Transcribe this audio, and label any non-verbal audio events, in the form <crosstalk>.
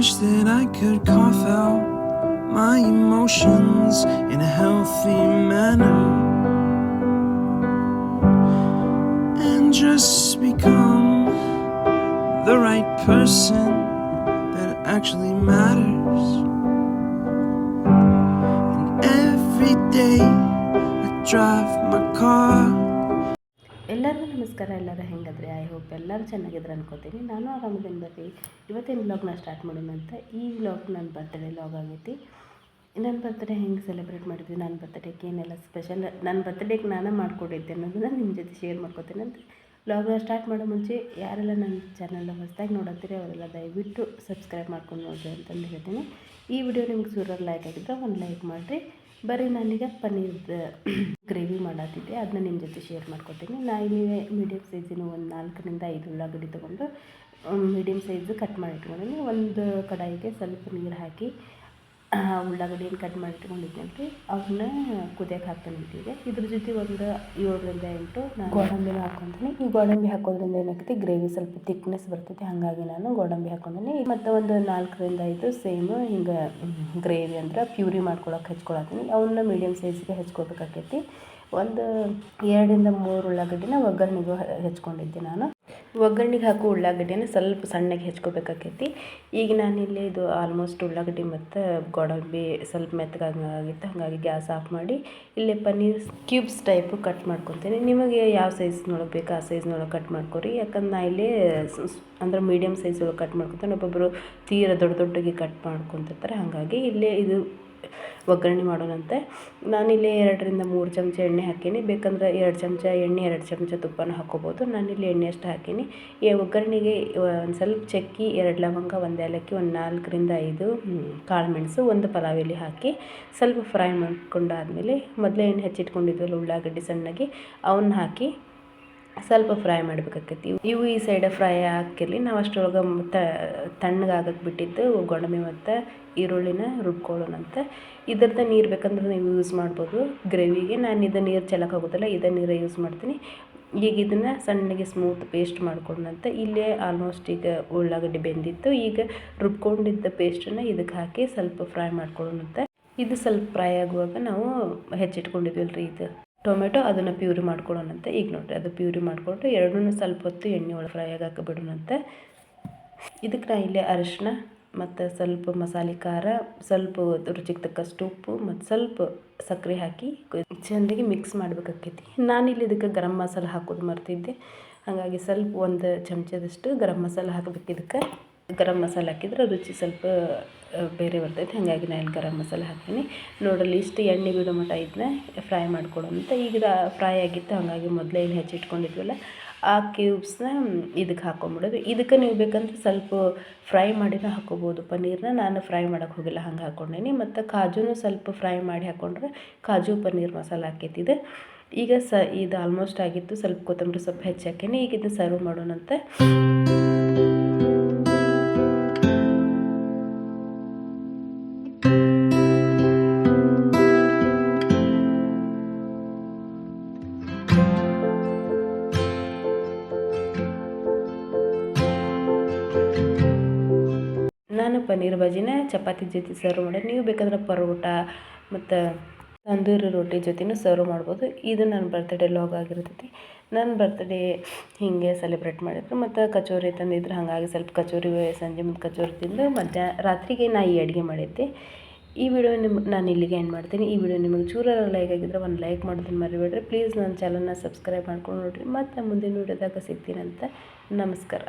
wish that I could cough out my emotions in a healthy manner and just become the right person that actually matters. And every day I drive my car ಎಲ್ಲರಿಗೂ ನಮಸ್ಕಾರ, ಎಲ್ಲರೂ ಹೆಂಗದ್ರಿ? I hope ಎಲ್ಲರೂ ಚೆನ್ನಾಗಿದ್ರೆ ಅನ್ಕೋತೀನಿ. ನಾನು ಆರಾಮದಿಂದ ಬರ್ರಿ. ಇವತ್ತಿನ ವ್ಲಾಗ್ನ ಸ್ಟಾರ್ಟ್ ಮಾಡೋಣ ಅಂತ. ಈ ವ್ಲಾಗ್ ನನ್ನ ಬರ್ತ್ಡೇ ವ್ಲಾಗ್ ಆಗೈತಿ. ನನ್ನ ಬರ್ತ್ಡೇ ಹೆಂಗೆ ಸೆಲೆಬ್ರೇಟ್ ಮಾಡಿದ್ವಿ? ನನ್ನ ಬರ್ತ್ಡೇಗೆ ಏನೆಲ್ಲ ಸ್ಪೆಷಲ್ ನನ್ನ ಬರ್ತ್ಡೇಗೆ ನಾನು ಮಾಡ್ಕೊಂಡಿದ್ದೆ ಅನ್ನೋದನ್ನು ನಿಮ್ಮ ಜೊತೆ ಶೇರ್ ಮಾಡ್ಕೋತೀನಿ ಅಂತ. ವ್ಲಾಗ್ನ ಸ್ಟಾರ್ಟ್ ಮಾಡೋ ಮುಂಚೆ ಯಾರೆಲ್ಲ ನನ್ನ ಚಾನಲ್ನ ಹೊಸದಾಗಿ ನೋಡತ್ತೀರಿ ಅವರೆಲ್ಲ ದಯವಿಟ್ಟು ಸಬ್ಸ್ಕ್ರೈಬ್ ಮಾಡ್ಕೊಂಡು ನೋಡಿರಿ ಅಂತಂದು ಹೇಳ್ತೀನಿ. ಈ ವಿಡಿಯೋ ನಿಮ್ಗೆ ಸೂರ್ಯ ಲೈಕ್ ಆಗಿದ್ದರೆ ಒಂದು ಲೈಕ್ ಮಾಡಿರಿ. ಬರೀ ನಾನೀಗ ಪನ್ನೀರ್ದು <clears throat> ಗ್ರೇವಿ ಮಾಡತ್ತಿದ್ದೆ ಅದನ್ನ ನಿಮ್ಮ ಜೊತೆ ಶೇರ್ ಮಾಡ್ಕೊತೀನಿ. ನಾ ಇಲ್ಲಿ ಮೀಡಿಯಮ್ ಸೈಜಿನ ಒಂದು ನಾಲ್ಕರಿಂದ ಐದು ಉಳ್ಳಾಗಡ್ಡಿ ತೊಗೊಂಡು ಮೀಡಿಯಮ್ ಸೈಜ್ ಕಟ್ ಮಾಡಿ ಇಟ್ಕೊಂಡಿನಿ. ಒಂದು ಕಡಾಯಿಗೆ ಸ್ವಲ್ಪ ನೀರು ಹಾಕಿ ಆ, ಉಳ್ಳಾಗಡ್ಡಿಯನ್ನು ಕಟ್ ಮಾಡಿ ರೀ ಅವನ್ನ ಕುದಿಯಕ್ಕೆ ಹಾಕ್ಕೊಂಡಿದ್ದೀವಿ ಇದ್ರ ಜೊತೆ ಒಂದು ಏಳರಿಂದ ಎಂಟು ನಾನು ಗೋಡಂಬಿನ ಹಾಕೊಂತೀನಿ ಈ ಗೋಡಂಬಿ ಹಾಕೋದ್ರಿಂದ ಏನಾಗ್ತೈತಿ ಗ್ರೇವಿ ಸ್ವಲ್ಪ ತಿಕ್ನೆಸ್ ಬರ್ತೈತಿ ಹಾಗಾಗಿ ನಾನು ಗೋಡಂಬಿ ಹಾಕ್ಕೊಂಡಿನಿ. ಮತ್ತು ಒಂದು ನಾಲ್ಕರಿಂದ ಐದು ಸೇಮ್ ಹಿಂಗೆ ಗ್ರೇವಿ ಅಂದ್ರೆ ಪ್ಯೂರಿ ಮಾಡ್ಕೊಳಕ್ಕೆ ಹೆಚ್ಕೊಳತ್ತೀನಿ. ಅವನ್ನ ಮೀಡಿಯಮ್ ಸೈಜ್ಗೆ ಹೆಚ್ಕೊಬೇಕಾಕೈತಿ. ಒಂದು ಎರಡರಿಂದ ಮೂರು ಉಳ್ಳಾಗಡ್ಡಿನ ಒಗ್ಗರಣೆಗೂ ಹೆಚ್ಕೊಂಡಿದ್ದೆ ನಾನು. ಒಗ್ಗರಣೆಗೆ ಹಾಕೋ ಉಳ್ಳಾಗಡ್ಡಿನ ಸ್ವಲ್ಪ ಸಣ್ಣಗೆ ಹೆಚ್ಕೋಬೇಕಾಕೈತಿ. ಈಗ ನಾನಿಲ್ಲಿ ಇದು ಆಲ್ಮೋಸ್ಟ್ ಉಳ್ಳಾಗಡ್ಡಿ ಮತ್ತು ಗೋಡಂಬಿ ಸ್ವಲ್ಪ ಮೆತ್ತಗಾಗಿತ್ತು, ಹಾಗಾಗಿ ಗ್ಯಾಸ್ ಆಫ್ ಮಾಡಿ ಇಲ್ಲೇ ಪನ್ನೀರ್ ಕ್ಯೂಬ್ಸ್ ಟೈಪು ಕಟ್ ಮಾಡ್ಕೊತೀನಿ. ನಿಮಗೆ ಯಾವ ಸೈಜ್ನೊಳಗೆ ಬೇಕು ಆ ಸೈಜ್ನೊಳಗೆ ಕಟ್ ಮಾಡ್ಕೊರಿ. ಯಾಕಂದ್ರೆ ನಾ ಇಲ್ಲಿ ಅಂದ್ರೆ ಮೀಡಿಯಮ್ ಸೈಜ್ ಒಳಗೆ ಕಟ್ ಮಾಡ್ಕೊತೀನಿ. ಒಬ್ಬೊಬ್ಬರು ತೀರ ದೊಡ್ಡ ದೊಡ್ಡಗೆ ಕಟ್ ಮಾಡ್ಕೊತಿರ್ತಾರೆ. ಹಾಗಾಗಿ ಇಲ್ಲೇ ಇದು ಒಗ್ಗರಣೆ ಮಾಡೋಣಂತೆ. ನಾನಿಲ್ಲಿ ಎರಡರಿಂದ ಮೂರು ಚಮಚ ಎಣ್ಣೆ ಹಾಕೀನಿ. ಬೇಕಂದ್ರೆ ಎರಡು ಚಮಚ ಎಣ್ಣೆ, ಎರಡು ಚಮಚ ತುಪ್ಪನ ಹಾಕ್ಕೋಬೋದು ನಾನಿಲ್ಲಿ ಎಣ್ಣೆ ಅಷ್ಟು ಹಾಕೀನಿ. ಈ ಒಗ್ಗರಣೆಗೆ ಒಂದು ಸ್ವಲ್ಪ ಚಕ್ಕಿ, ಎರಡು ಲವಂಗ, ಒಂದು ಏಲಕ್ಕಿ, ಒಂದು ನಾಲ್ಕರಿಂದ ಐದು ಕಾಳು ಮೆಣಸು ಒಂದು ಪಲಾವ್ ಎಲೆ ಹಾಕಿ ಸ್ವಲ್ಪ ಫ್ರೈ ಮಾಡ್ಕೊಂಡಾದ್ಮೇಲೆ ಮೊದಲೇ ಎಣ್ಣೆ ಹೆಚ್ಚಿಟ್ಕೊಂಡಿದ್ವಲ್ಲ ಉಳ್ಳಾಗಡ್ಡಿ ಸಣ್ಣಗೆ, ಅವನ್ನ ಹಾಕಿ ಸ್ವಲ್ಪ ಫ್ರೈ ಮಾಡ್ಬೇಕಾಕೈತಿ. ಇವು ಈ ಸೈಡ್ ಫ್ರೈ ಹಾಕಿರಲಿ. ನಾವು ಅಷ್ಟರೊಳಗೆ ತಣ್ಣಗಾಗಕ್ಕೆ ಬಿಟ್ಟಿದ್ದು ಗೋಡಂಬಿ ಮತ್ತು ಈರುಳ್ಳಿನ ರುಬ್ಕೊಳ್ಳೋಣಂತ. ಇದ್ರದ್ದು ನೀರು ಬೇಕಂದ್ರೆ ನೀವು ಯೂಸ್ ಮಾಡ್ಬೋದು. ಗ್ರೇವಿಗೆ ನಾನು ಇದು ನೀರು ಚೆಲ್ಲಕ್ಕೆ ಹೋಗೋದಿಲ್ಲ ಇದೇ ನೀರೇ ಯೂಸ್ ಮಾಡ್ತೀನಿ. ಈಗ ಇದನ್ನು ಸಣ್ಣಗೆ ಸ್ಮೂತ್ ಪೇಸ್ಟ್ ಮಾಡ್ಕೊಂಡಂತ ಇಲ್ಲೇ ಆಲ್ಮೋಸ್ಟ್ ಈಗ ಉಳ್ಳಾಗಡ್ಡಿ ಬೆಂದಿತ್ತು. ಈಗ ರುಬ್ಕೊಂಡಿದ್ದ ಪೇಸ್ಟನ್ನು ಇದಕ್ಕೆ ಹಾಕಿ ಸ್ವಲ್ಪ ಫ್ರೈ ಮಾಡ್ಕೊಳ್ಳೋಣಂತ. ಇದು ಸ್ವಲ್ಪ ಫ್ರೈ ಆಗುವಾಗ ನಾವು ಹೆಚ್ಚಿಟ್ಕೊಂಡಿದ್ವಲ್ಲ ರೀ ಇದು. ಟೊಮೆಟೊ ಅದನ್ನು ಪ್ಯೂರಿ ಮಾಡ್ಕೊಳ್ಳೋಣಂತೆ. ಈಗ ನೋಡಿರಿ, ಅದು ಪ್ಯೂರಿ ಮಾಡಿಕೊಂಡು ಎರಡನ್ನೂ ಸ್ವಲ್ಪ ಹೊತ್ತು ಎಣ್ಣೆ ಒಳಗೆ ಫ್ರೈ ಆಗಾಕ ಬಿಡೋಣಂತೆ ಇದಕ್ಕೆ ನಾ ಇಲ್ಲಿ ಅರಿಶಿನ ಮತ್ತು ಸ್ವಲ್ಪ ಮಸಾಲೆ ಖಾರ, ಸ್ವಲ್ಪ ರುಚಿಗೆ ತಕ್ಕಷ್ಟು ಉಪ್ಪು ಮತ್ತು ಸ್ವಲ್ಪ ಸಕ್ಕರೆ ಹಾಕಿ ಚೆಂದಾಗಿ ಮಿಕ್ಸ್ ಮಾಡ್ಬೇಕಾಕೈತಿ. ನಾನಿಲ್ಲಿ ಇದಕ್ಕೆ ಗರಂ ಮಸಾಲೆ ಹಾಕೋದು ಮರ್ತಿದ್ದೆ. ಹಾಗಾಗಿ ಸ್ವಲ್ಪ ಒಂದು ಚಮಚದಷ್ಟು ಗರಂ ಮಸಾಲೆ ಹಾಕ್ಬೇಕು ಇದಕ್ಕೆ. ಗರಂ ಮಸಾಲ ಹಾಕಿದ್ರೆ ರುಚಿ ಸ್ವಲ್ಪ ಬೇರೆ ಬರ್ತೈತೆ. ಹಾಗಾಗಿ ನಾನು ಇಲ್ಲಿ ಗರಂ ಮಸಾಲೆ ಹಾಕ್ತೀನಿ. ನೋಡಲಿ ಇಷ್ಟು ಎಣ್ಣೆ ಬಿಡೋ ಮಟ್ಟ ಇದನ್ನ ಫ್ರೈ ಮಾಡ್ಕೊಳ್ಳೋಂತ ಈಗ ಫ್ರೈ ಆಗಿತ್ತು. ಹಾಗಾಗಿ ಮೊದಲೇ ಇಲ್ಲಿ ಹೆಚ್ಚಿಟ್ಕೊಂಡಿದ್ವಲ್ಲ ಆ ಕ್ಯೂಬ್ಸ್ನ ಇದಕ್ಕೆ ಹಾಕೊಂಬಿಡೋದು. ಇದಕ್ಕೆ ನೀವು ಬೇಕಂದ್ರೆ ಸ್ವಲ್ಪ ಫ್ರೈ ಮಾಡಿನೂ ಹಾಕೋಬೋದು. ಪನ್ನೀರ್ನ ನಾನು ಫ್ರೈ ಮಾಡೋಕ್ಕೆ ಹೋಗಿಲ್ಲ. ಹಂಗೆ ಹಾಕ್ಕೊಂಡೇನಿ ಮತ್ತು ಕಾಜುನೂ ಸ್ವಲ್ಪ ಫ್ರೈ ಮಾಡಿ ಹಾಕ್ಕೊಂಡ್ರೆ ಕಾಜು ಪನ್ನೀರ್ ಮಸಾಲೆ ಹಾಕೈತಿದೆ ಇದು. ಈಗ ಸ, ಇದು ಆಲ್ಮೋಸ್ಟ್ ಆಗಿತ್ತು. ಸ್ವಲ್ಪ ಕೊತ್ತಂಬರಿ ಸೊಪ್ಪು ಹೆಚ್ಚು ಹಾಕೀನಿ. ಈಗ ಇದನ್ನ ಸರ್ವ್ ಮಾಡೋಣಂತೆ. ನಾನು ಪನ್ನೀರ್ ಭಾಜಿನ, ಚಪಾತಿ ಜೊತೆ ಸರ್ವ್ ಮಾಡಿ, ನೀವು ಬೇಕಾದ್ರೆ ಪರೋಟ ಮತ್ತು ತಂದೂರಿ ರೊಟ್ಟಿ ಜೊತೆನೂ ಸರ್ವ್ ಮಾಡ್ಬೋದು. ಇದು ನನ್ನ ಬರ್ತ್ಡೇ ಲಾಗ್ ಆಗಿರ್ತೈತಿ. ನನ್ನ ಬರ್ತ್ಡೇ ಹೀಗೆ ಸೆಲೆಬ್ರೇಟ್ ಮಾಡಿದ್ರು. ಮತ್ತು ಕಚೋರಿ ತಂದಿದ್ರು. ಹಾಗಾಗಿ ಸ್ವಲ್ಪ ಕಚೋರಿ ಸಂಜೆ ಮುಂದೆ ಕಚೋರಿ ತಿಂದು ಮಧ್ಯಾಹ್ನ ರಾತ್ರಿಗೆ ನಾ ಈ ಅಡುಗೆ ಮಾಡಿದ್ದೆ. ಈ ವಿಡಿಯೋ ನಿಮ್ಮ ನಾನು ಇಲ್ಲಿಗೆ ಎಂಡ್ ಮಾಡ್ತೀನಿ. ಈ ವಿಡಿಯೋ ನಿಮಗೆ ಚೂರ ಲೈಕ್ ಆಗಿದ್ರೆ ಒಂದು ಲೈಕ್ ಮಾಡೋದನ್ನು ಮರಿಬೇಡ್ರಿ. ಪ್ಲೀಸ್ ನನ್ನ ಚಾನಲ್ನ ಸಬ್ಸ್ಕ್ರೈಬ್ ಮಾಡ್ಕೊಂಡು ನೋಡಿರಿ. ಮತ್ತು ಮುಂದಿನ ವಿಡಿಯೋದಾಗ ಸಿಗ್ತೀನಂತ ನಮಸ್ಕಾರ.